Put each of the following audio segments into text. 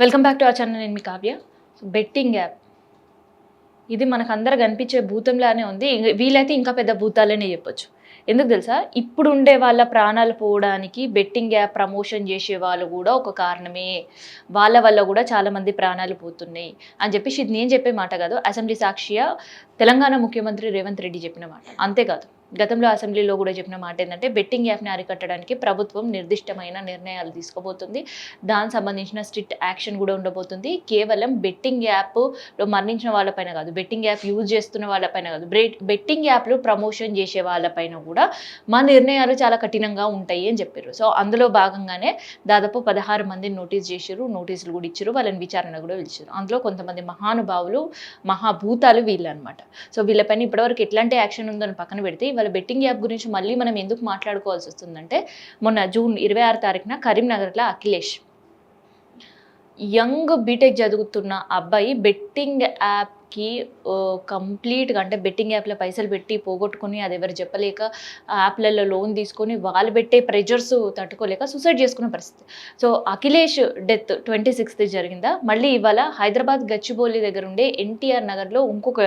Welcome back to a channel నేను మీ Kavya. Betting app ఇది మనకు అందరూ కనిపించే భూతంలానే ఉంది. వీలైతే ఇంకా పెద్ద భూతాలనే చెప్పొచ్చు. ఎందుకు తెలుసా? ఇప్పుడు ఉండే వాళ్ళ ప్రాణాలు పోవడానికి బెట్టింగ్ యాప్ ప్రమోషన్ చేసే వాళ్ళు కూడా ఒక కారణమే. వాళ్ళ వల్ల కూడా చాలామంది ప్రాణాలు పోతున్నాయి అని చెప్పేసి ఇది నేను చెప్పే మాట కాదు. అసెంబ్లీ సాక్షిగా తెలంగాణ ముఖ్యమంత్రి రేవంత్ రెడ్డి చెప్పిన మాట. అంతేకాదు. గతంలో అసెంబ్లీలో కూడా చెప్పిన మాట ఏంటంటే బెట్టింగ్ యాప్ని అరికట్టడానికి ప్రభుత్వం నిర్దిష్టమైన నిర్ణయాలు తీసుకోబోతుంది. దానికి సంబంధించిన స్ట్రిక్ట్ యాక్షన్ కూడా ఉండబోతుంది. కేవలం బెట్టింగ్ యాప్లో మరణించిన వాళ్ళపైన కాదు బెట్టింగ్ యాప్ యూజ్ చేస్తున్న వాళ్ళపైన కాదు బెట్టింగ్ యాప్లు ప్రమోషన్ చేసే వాళ్ళపైన కూడా మా నిర్ణయాలు చాలా కఠినంగా ఉంటాయి అని చెప్పారు. సో అందులో భాగంగానే దాదాపు పదహారు మందిని నోటీస్ చేశారు నోటీసులు కూడా ఇచ్చారు వాళ్ళని విచారణ కూడా పిలిచారు. అందులో కొంతమంది మహానుభావులు మహాభూతాలు వీళ్ళు అనమాట సో వీళ్ళపైన ఇప్పటివరకు ఎట్లాంటి యాక్షన్ ఉందని పక్కన పెడితే వాళ్ళ బెట్టింగ్ యాప్ గురించి మళ్ళీ మనం ఎందుకు మాట్లాడుకోవాల్సి వస్తుందంటే మొన్న జూన్ ఇరవై ఆరు తారీఖున కరీంనగర్లో అఖిలేష్. యంగ్ బీటెక్ చదువుతున్న అబ్బాయి బెట్టింగ్ యాప్ యాప్కి కంప్లీట్గా అంటే బెట్టింగ్ యాప్లో పైసలు పెట్టి పోగొట్టుకుని అది ఎవరు చెప్పలేక యాప్లలో లోన్ తీసుకొని వాళ్ళు పెట్టే ప్రెజర్స్ తట్టుకోలేక సూసైడ్ చేసుకున్న పరిస్థితి. So Akhilesh death twenty sixth జరిగిందా? మళ్ళీ ఇవాళ హైదరాబాద్ గచ్చిబౌలి దగ్గర ఉండే ఎన్టీఆర్ నగర్లో ఇంకొక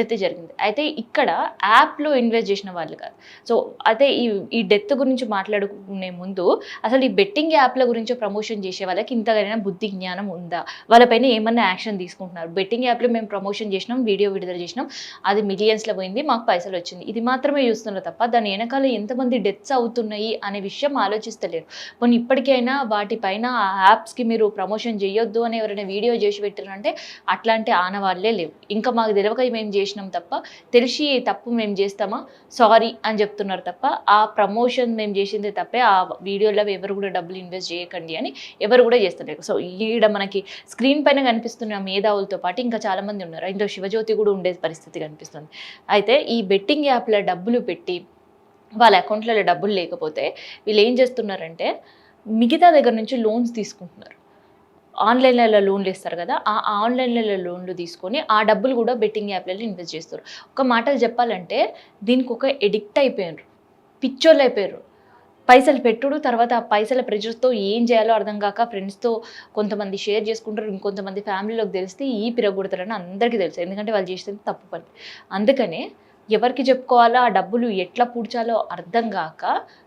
డెత్ జరిగింది. అయితే ఇక్కడ యాప్లో ఇన్వెస్ట్ చేసిన వాళ్ళు కాదు. సో అయితే ఈ ఈ డెత్ గురించి మాట్లాడుకునే ముందు అసలు ఈ బెట్టింగ్ యాప్ల గురించి ప్రమోషన్ చేసే వాళ్ళకి ఇంతగానైనా బుద్ధి జ్ఞానం ఉందా? వాళ్ళపైన ఏమన్నా యాక్షన్ తీసుకుంటున్నారు? బెట్టింగ్ యాప్లో మేము ప్రమోషన్ చేసినాం వీడియో విడుదల చేసినాం. అది మిలియన్స్లో పోయింది మాకు పైసలు వచ్చింది. ఇది మాత్రమే చూస్తున్నారు తప్ప దాని వెనకాల ఎంతమంది డెత్స్ అవుతున్నాయి అనే విషయం ఆలోచిస్తలేరు. కొన్ని ఇప్పటికైనా వాటిపైన ఆ యాప్స్కి మీరు ప్రమోషన్ చేయొద్దు అని ఎవరైనా వీడియో చేసి పెట్టారంటే అట్లాంటి ఆనవాళ్ళే లేవు. ఇంకా మాకు తెలియక మేము చేసినాం తప్ప తెలిసి తప్పు మేము చేస్తామా? సారీ అని చెప్తున్నారు తప్ప ఆ ప్రమోషన్ మేము చేసిందే తప్పే ఆ వీడియోలో ఎవరు కూడా డబ్బులు ఇన్వెస్ట్ చేయకండి అని ఎవరు కూడా చేస్తలేరు. సో ఈడ మనకి స్క్రీన్ పైన కనిపిస్తున్న మేధావులతో పాటు ఇంకా చాలామంది ఉన్నారు. ఇందులో శివజ్యోతి కూడా ఉండే పరిస్థితి కనిపిస్తుంది. అయితే ఈ బెట్టింగ్ యాప్లో డబ్బులు పెట్టి వాళ్ళ అకౌంట్లలో డబ్బులు లేకపోతే వీళ్ళు ఏం చేస్తున్నారంటే మిగతా దగ్గర నుంచి లోన్స్ తీసుకుంటున్నారు. ఆన్లైన్లలో లోన్లు ఇస్తారు కదా ఆ ఆన్లైన్లలో లోన్లు తీసుకొని ఆ డబ్బులు కూడా బెట్టింగ్ యాప్లలో ఇన్వెస్ట్ చేస్తారు. ఒక మాటలు చెప్పాలంటే దీనికి ఒక ఎడిక్ట్ అయిపోయారు పిచ్చోళ్ళు అయిపోయారు పైసలు పెట్టుడు తర్వాత ఆ పైసల ప్రెజర్స్తో ఏం చేయాలో అర్థం కాక ఫ్రెండ్స్తో కొంతమంది షేర్ చేసుకుంటారు ఇంకొంతమంది ఫ్యామిలీలోకి తెలిస్తే ఈ పిరగొడతారని అందరికీ తెలుసు. ఎందుకంటే వాళ్ళు చేసేది తప్పు పని. అందుకనే ఎవరికి చెప్పుకోవాలో ఆ డబ్బులు ఎట్లా పూడ్చాలో అర్థం కాక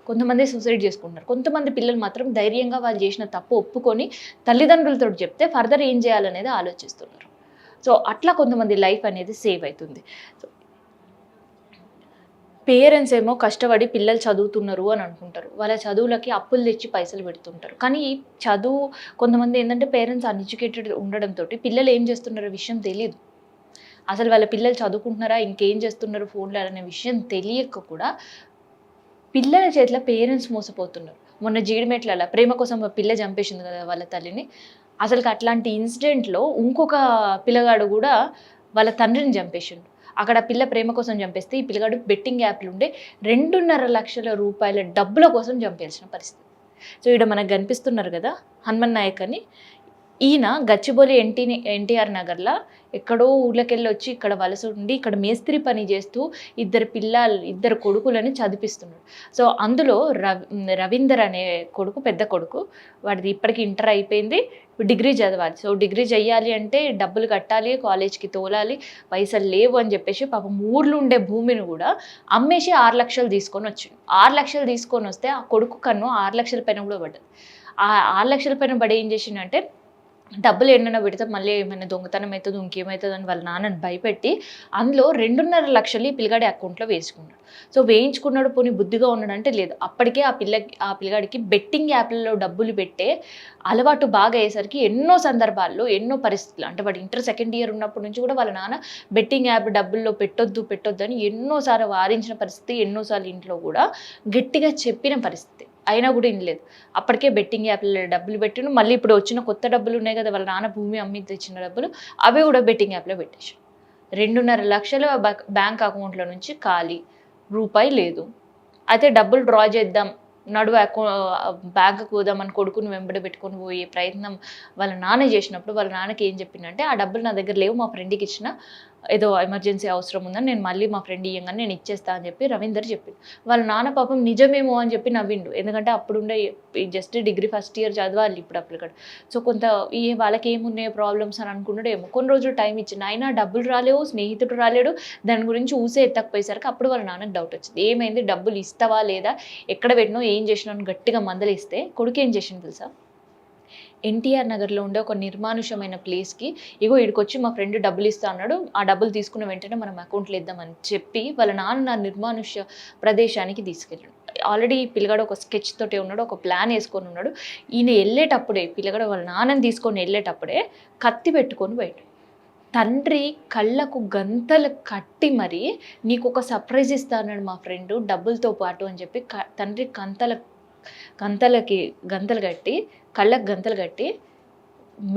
కొంతమంది సూసైడ్ చేసుకుంటున్నారు. కొంతమంది పిల్లలు మాత్రం ధైర్యంగా వాళ్ళు చేసిన తప్పు ఒప్పుకొని తల్లిదండ్రులతో చెప్తే ఫర్దర్ ఏం చేయాలనేది ఆలోచిస్తున్నారు. సో అట్లా కొంతమంది లైఫ్ అనేది సేవ్ అవుతుంది. సో పేరెంట్స్ ఏమో కష్టపడి పిల్లలు చదువుతున్నారు అని అనుకుంటారు. వాళ్ళ చదువులకి అప్పులు తెచ్చి పైసలు పెడుతుంటారు. కానీ చదువు కొంతమంది ఏంటంటే పేరెంట్స్ అన్ఎడ్యుకేటెడ్ ఉండడంతో పిల్లలు ఏం చేస్తున్నారో విషయం తెలియదు అసలు వాళ్ళ పిల్లలు చదువుకుంటున్నారా ఇంకేం చేస్తున్నారు ఫోన్లో అనే విషయం తెలియక కూడా పిల్లల చేతిలో పేరెంట్స్ మోసపోతున్నారు. మొన్న జీడిమెట్ల ప్రేమ కోసం పిల్ల చంపేసింది కదా వాళ్ళ తల్లిని. అసలుకి అట్లాంటి ఇన్సిడెంట్లో ఇంకొక పిల్లగాడు కూడా వాళ్ళ తండ్రిని చంపేసిండు. అక్కడ పిల్ల ప్రేమ కోసం చంపేస్తే ఈ పిల్లగాడు బెట్టింగ్ యాప్లు ఉండే రెండున్నర లక్షల రూపాయల డబ్బుల కోసం చంపేసిన పరిస్థితి. సో ఇక్కడ మనకు కనిపిస్తున్నారు కదా హనుమన్ నాయక్ అని. ఈయన గచ్చిబౌలి ఎన్టీ ఎన్టీఆర్ నగర్లో ఎక్కడో ఊళ్ళకెళ్ళి వచ్చి ఇక్కడ వలస ఉండి ఇక్కడ మేస్త్రి పని చేస్తూ ఇద్దరు పిల్లలు ఇద్దరు కొడుకులని చదివిస్తున్నాడు సో అందులో రవి రవీందర్ అనే కొడుకు పెద్ద కొడుకు వాడిది ఇప్పటికి ఇంటర్ అయిపోయింది డిగ్రీ చదవాలి. సో డిగ్రీ చెయ్యాలి అంటే డబ్బులు కట్టాలి కాలేజ్కి తోలాలి పైసలు లేవు అని చెప్పేసి పాపం ఊర్లో ఉండే భూమిని కూడా అమ్మేసి ఆరు లక్షలు తీసుకొని వచ్చింది. ఆరు లక్షలు తీసుకొని వస్తే ఆ కొడుకు కన్ను ఆరు లక్షల పైన కూడా పడ్డది. ఆ ఆరు లక్షల పైన పడి ఏం చేసిండంటే డబ్బులు ఎన్నైనా పెడితే మళ్ళీ ఏమైనా దొంగతనం అవుతుంది ఇంకేమవుతుంది అని వాళ్ళ నాన్నని భయపెట్టి అందులో రెండున్నర లక్షలు ఈ పిల్లగాడి అకౌంట్లో వేసుకున్నాడు. సో వేయించుకున్నాడు పోనీ బుద్ధిగా ఉన్నాడు అంటే లేదు. అప్పటికే ఆ పిల్ల ఆ పిల్లగాడికి బెట్టింగ్ యాప్లలో డబ్బులు పెట్టే అలవాటు బాగా అయ్యేసరికి ఎన్నో సందర్భాల్లో ఎన్నో పరిస్థితులు అంటే వాడు ఇంటర్ సెకండ్ ఇయర్ ఉన్నప్పటి నుంచి కూడా వాళ్ళ నాన్న బెట్టింగ్ యాప్ డబ్బుల్లో పెట్టొద్దు పెట్టొద్దు అని ఎన్నోసార్లు వారించిన పరిస్థితి ఎన్నోసార్లు ఇంట్లో కూడా గట్టిగా చెప్పిన పరిస్థితి. అయినా కూడా వినలేదు. అప్పటికే బెట్టింగ్ యాప్లలో డబ్బులు పెట్టిన మళ్ళీ ఇప్పుడు వచ్చిన కొత్త డబ్బులు ఉన్నాయి కదా వాళ్ళ నాన్న భూమి అమ్మి తెచ్చిన డబ్బులు అవి కూడా బెట్టింగ్ యాప్లో పెట్టేసి రెండున్నర లక్షలు బ్యాంక్ అకౌంట్లో నుంచి ఖాళీ రూపాయి లేదు. అయితే డబ్బులు డ్రా చేద్దాం నడువు అకౌ బ్యాంకుకు పోదామని కొడుకుని వెంబడి పెట్టుకొని పోయే ప్రయత్నం వాళ్ళ నాన్న చేసినప్పుడు వాళ్ళ నాన్నకి ఏం చెప్పిందంటే ఆ డబ్బులు నా దగ్గర లేవు మా ఫ్రెండ్కి ఇచ్చిన ఏదో ఎమర్జెన్సీ అవసరం ఉందని నేను మళ్ళీ మా ఫ్రెండ్ ఇయ్యంగానే నేను ఇచ్చేస్తా అని చెప్పి రవీందర్ చెప్పిండు. వాళ్ళ నాన్న పాపం నిజమేమో అని చెప్పి నవ్విండు. ఎందుకంటే అప్పుడుండే జస్ట్ డిగ్రీ ఫస్ట్ ఇయర్ చదవాలి ఇప్పుడు అప్పుడు సో కొంత ఈ వాళ్ళకి ఏమున్నాయి ప్రాబ్లమ్స్ అని అనుకున్నాడు ఏమో కొన్ని రోజులు టైం ఇచ్చింది అయినా డబ్బులు రాలేవు స్నేహితుడు రాలేడు దాని గురించి ఊసే ఎత్తకపోయేసరికి అప్పుడు వాళ్ళ నాన్నకి డౌట్ వచ్చింది. ఏమైంది? డబ్బులు ఇస్తావా లేదా? ఎక్కడ పెట్టినో ఏం చేసినావు అని గట్టిగా మందలిస్తే కొడుకు ఏం చేసిండు తెలుసా? ఎన్టీఆర్ నగర్లో ఉండే ఒక నిర్మానుషమైన ప్లేస్కి ఇగో ఇక్కడికి మా ఫ్రెండ్ డబ్బులు ఇస్తా అన్నాడు. ఆ డబ్బులు తీసుకున్న వెంటనే మనం అకౌంట్లో ఇద్దామని చెప్పి వాళ్ళ నాన్న నా నిర్మానుష్య ప్రదేశానికి తీసుకెళ్ళాడు. ఆల్రెడీ పిల్లగాడు ఒక స్కెచ్ తోటే ఉన్నాడు ఒక ప్లాన్ వేసుకొని ఉన్నాడు. ఈయన వెళ్ళేటప్పుడే పిల్లగాడు వాళ్ళ నాన్నని తీసుకొని వెళ్ళేటప్పుడే కత్తి పెట్టుకొని బయట తండ్రి కళ్ళకు గంతలు కట్టి మరి నీకు ఒక సర్ప్రైజ్ ఇస్తా అన్నాడు మా ఫ్రెండ్. డబ్బులతో పాటు అని చెప్పి తండ్రి గంతల గంతలకి గంతలు కట్టి కళ్ళకు గంతలు కట్టి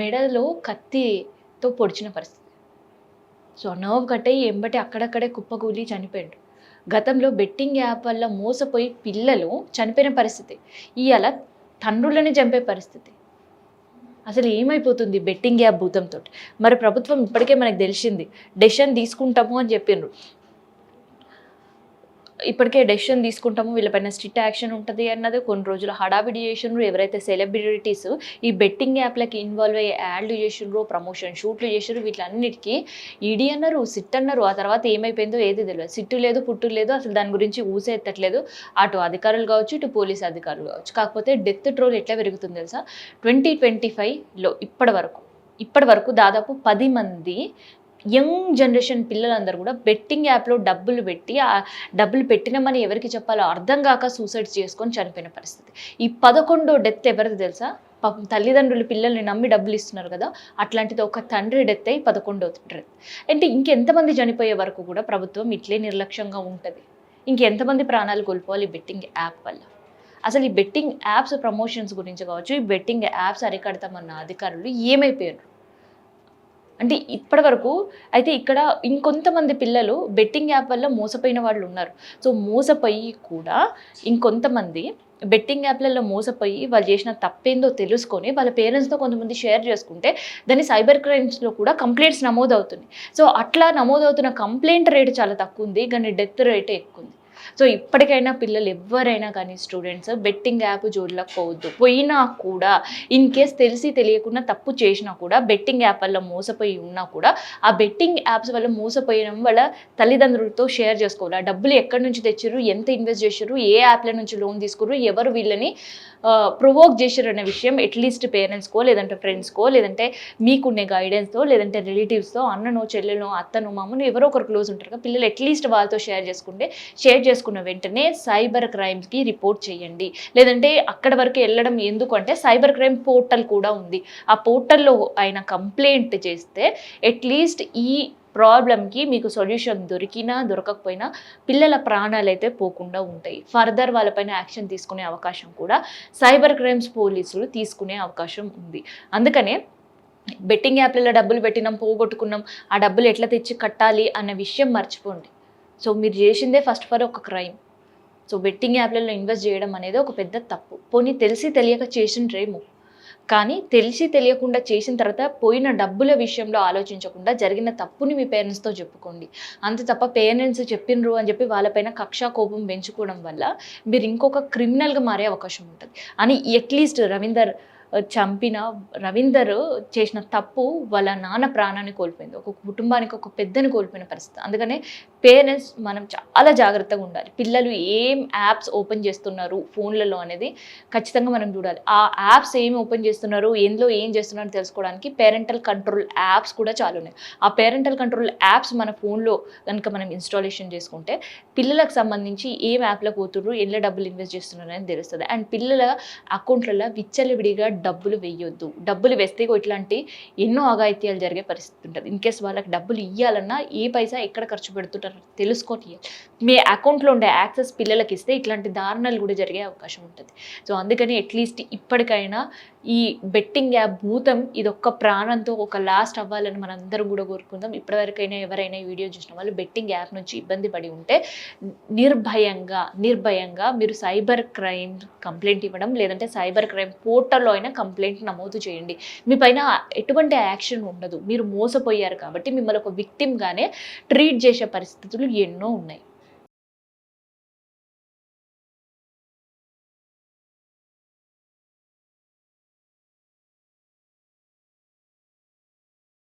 మెడలో కత్తితో పొడిచిన పరిస్థితి. సో నర్వ్ కట్టయి ఎంబటి అక్కడక్కడే కుప్పకూలి చనిపోయాడు గతంలో బెట్టింగ్ యాప్ వల్ల మోసపోయి పిల్లలు చనిపోయిన పరిస్థితి. ఇవాళ తండ్రులని చంపే పరిస్థితి. అసలు ఏమైపోతుంది బెట్టింగ్ యాప్ భూతంతో మరి ప్రభుత్వం ఇప్పటికే మనకు తెలిసింది డెసిషన్ తీసుకుంటాము అని చెప్పిండ్రు ఇప్పటికే డెసిషన్ తీసుకుంటాము వీళ్ళపైన స్ట్రిక్ట్ యాక్షన్ ఉంటుంది అన్నది కొన్ని రోజులు హడావిడి చేసిండ్రు. ఎవరైతే సెలబ్రిటీస్ ఈ బెట్టింగ్ యాప్లకి ఇన్వాల్వ్ అయ్యి యాడ్లు చేసిండ్రు ప్రమోషన్ షూట్లు చేసిండ్రు వీటిలన్నిటికీ ఈడీ అన్నారు సిట్ అన్నారు. ఆ తర్వాత ఏమైపోయిందో ఏది తెలియదు. సిట్టు లేదు పుట్టు లేదు అసలు దాని గురించి ఊసే ఎత్తట్లేదు. అటు అధికారులు కావచ్చు ఇటు పోలీస్ అధికారులు కావచ్చు. కాకపోతే డెత్ ట్రోల్ ఎట్లా పెరుగుతుంది తెలుసా? ట్వంటీ ట్వంటీ ఫైవ్లో ఇప్పటి వరకు ఇప్పటి వరకు దాదాపు పది మంది యంగ్ జనరేషన్ పిల్లలందరూ కూడా బెట్టింగ్ యాప్లో డబ్బులు పెట్టి ఆ డబ్బులు పెట్టినామని ఎవరికి చెప్పాలో అర్థం కాక సూసైడ్ చేసుకొని చనిపోయిన పరిస్థితి. ఈ పదకొండో డెత్ ఎవరిది తెలుసా? పాపం తల్లిదండ్రులు పిల్లల్ని నమ్మి డబ్బులు ఇస్తున్నారు కదా అట్లాంటిది ఒక తండ్రి డెత్ అయి పదకొండో డెత్ అంటే ఇంకెంతమంది చనిపోయే వరకు కూడా ప్రభుత్వం ఇట్లే నిర్లక్ష్యంగా ఉంటుంది. ఇంకెంతమంది ప్రాణాలు కోల్పోవాలి బెట్టింగ్ యాప్ వల్ల? అసలు ఈ బెట్టింగ్ యాప్స్ ప్రమోషన్స్ గురించి కావచ్చు ఈ బెట్టింగ్ యాప్స్ అరికడతామన్న అధికారులు ఏమైపోయారు అంటే ఇప్పటి వరకు అయితే ఇక్కడ ఇంకొంతమంది పిల్లలు బెట్టింగ్ యాప్ వల్ల మోసపోయిన వాళ్ళు ఉన్నారు. సో మోసపోయి కూడా ఇంకొంతమంది బెట్టింగ్ యాప్లలో మోసపోయి వాళ్ళు చేసిన తప్పేందో తెలుసుకొని వాళ్ళ పేరెంట్స్తో కొంతమంది షేర్ చేసుకుంటే దాన్ని సైబర్ క్రైమ్స్లో కూడా కంప్లైంట్స్ నమోదవుతుంది సో అట్లా నమోదవుతున్న కంప్లైంట్ రేటు చాలా తక్కువ ఉంది. కానీ డెత్ రేటే ఎక్కువ ఉంది. సో ఇప్పటికైనా పిల్లలు ఎవరైనా కానీ స్టూడెంట్స్ బెట్టింగ్ యాప్ జోడ్లకు పోయినా కూడా ఇన్ కేస్ తెలిసి తెలియకుండా తప్పు చేసినా కూడా బెట్టింగ్ యాప్ వల్ల మోసపోయి ఉన్నా కూడా ఆ బెట్టింగ్ యాప్స్ వల్ల మోసపోయడం వల్ల తల్లిదండ్రులతో షేర్ చేసుకోవాలి. ఆ డబ్బులు ఎక్కడి నుంచి తెచ్చారు ఎంత ఇన్వెస్ట్ చేశారు ఏ యాప్ల నుంచి లోన్ తీసుకున్నారు ఎవరు వీళ్ళని ప్రొవోక్ చేశారు అనే విషయం అట్లీస్ట్ పేరెంట్స్కో లేదంటే ఫ్రెండ్స్కో లేదంటే మీకునే గైడెన్స్తో లేదంటే రిలేటివ్స్తో అన్ననో చెల్లెనో అత్తనో మామను ఎవరో ఒకరు క్లోజ్ ఉంటారు. కదా పిల్లలు అట్లీస్ట్ వాళ్ళతో షేర్ చేసుకుంటే షేర్ చేసుకున్న వెంటనే సైబర్ క్రైమ్స్కి రిపోర్ట్ చేయండి. లేదంటే అక్కడ వరకు వెళ్ళడం ఎందుకు అంటే సైబర్ క్రైమ్ పోర్టల్ కూడా ఉంది. ఆ పోర్టల్లో ఆయన కంప్లైంట్ చేస్తే అట్లీస్ట్ ఈ ప్రాబ్లంకి మీకు సొల్యూషన్ దొరికినా దొరకకపోయినా పిల్లల ప్రాణాలు అయితే పోకుండా ఉంటాయి. ఫర్దర్ వాళ్ళపైన యాక్షన్ తీసుకునే అవకాశం కూడా సైబర్ క్రైమ్స్ పోలీసులు తీసుకునే అవకాశం ఉంది. అందుకనే బెట్టింగ్ యాప్లలో డబ్బులు పెట్టినాం పోగొట్టుకున్నాం. ఆ డబ్బులు ఎట్లా తెచ్చి కట్టాలి అన్న విషయం మర్చిపోండి. సో మీరు చేసిందే ఫస్ట్ ఫర్ ఒక క్రైమ్ సో బెట్టింగ్ యాప్లలో ఇన్వెస్ట్ చేయడం అనేది ఒక పెద్ద తప్పు. పోనీ తెలిసి తెలియక చేసిండ్రేమో. కానీ తెలిసి తెలియకుండా చేసిన తర్వాత పోయిన డబ్బుల విషయంలో ఆలోచించకుండా జరిగిన తప్పుని మీ పేరెంట్స్తో చెప్పుకోండి. అంత తప్ప పేరెంట్స్ చెప్పిండ్రు అని చెప్పి వాళ్ళపైన కక్షా కోపం పెంచుకోవడం వల్ల మీరు ఇంకొక క్రిమినల్గా మారే అవకాశం ఉంటుంది. అని అట్లీస్ట్ రవీందర్ చంపిన రవీందర్ చేసిన తప్పు వాళ్ళ నాన్న ప్రాణాన్ని కోల్పోయింది. ఒక కుటుంబానికి ఒక పెద్దని కోల్పోయిన పరిస్థితి. అందుకనే పేరెంట్స్ మనం చాలా జాగ్రత్తగా ఉండాలి. పిల్లలు ఏం యాప్స్ ఓపెన్ చేస్తున్నారు ఫోన్లలో అనేది ఖచ్చితంగా మనం చూడాలి. ఆ యాప్స్ ఏం ఓపెన్ చేస్తున్నారు ఎందులో ఏం చేస్తున్నారు తెలుసుకోవడానికి పేరెంటల్ కంట్రోల్ యాప్స్ కూడా చాలా ఉన్నాయి. ఆ పేరెంటల్ కంట్రోల్ యాప్స్ మన ఫోన్లో కనుక మనం ఇన్స్టాలేషన్ చేసుకుంటే పిల్లలకు సంబంధించి ఏం యాప్లో పోతుండ్రు ఎల్ల డబ్బులు ఇన్వెస్ట్ చేస్తున్నారు అని తెలుస్తుంది. అండ్ పిల్లల అకౌంట్లలో విచ్చలవిడిగా డబ్బులు వేయొద్దు. డబ్బులు వేస్తే ఇట్లాంటి ఎన్నో అఘాయిత్యాలు జరిగే పరిస్థితి ఉంటుంది. ఇన్ కేస్ వాళ్ళకి డబ్బులు ఇవ్వాలన్నా ఏ పైసా ఎక్కడ ఖర్చు పెడుతుంటారు? తెలుసుకొని మీ అకౌంట్లో ఉండే యాక్సెస్ పిల్లలకి ఇస్తే ఇట్లాంటి దారుణాలు కూడా జరిగే అవకాశం ఉంటుంది. సో అందుకని అట్లీస్ట్ ఇప్పటికైనా ఈ బెట్టింగ్ యాప్ భూతం ఇదొక్క ప్రాణంతో ఒక లాస్ట్ అవ్వాలని మనందరం కూడా కోరుకుందాం. ఇప్పటివరకైనా ఎవరైనా ఈ వీడియో చూసిన వాళ్ళు బెట్టింగ్ యాప్ నుంచి ఇబ్బంది పడి ఉంటే నిర్భయంగా నిర్భయంగా మీరు సైబర్ క్రైమ్ కంప్లైంట్ ఇవ్వడం లేదంటే సైబర్ క్రైమ్ పోర్టల్లో అయినా కంప్లైంట్ నమోదు చేయండి. మీ పైన ఎటువంటి యాక్షన్ ఉండదు. మీరు మోసపోయారు కాబట్టి మిమ్మల్ని ఒక విక్టిమ్గానే ట్రీట్ చేసే పరిస్థితులు ఎన్నో ఉన్నాయి.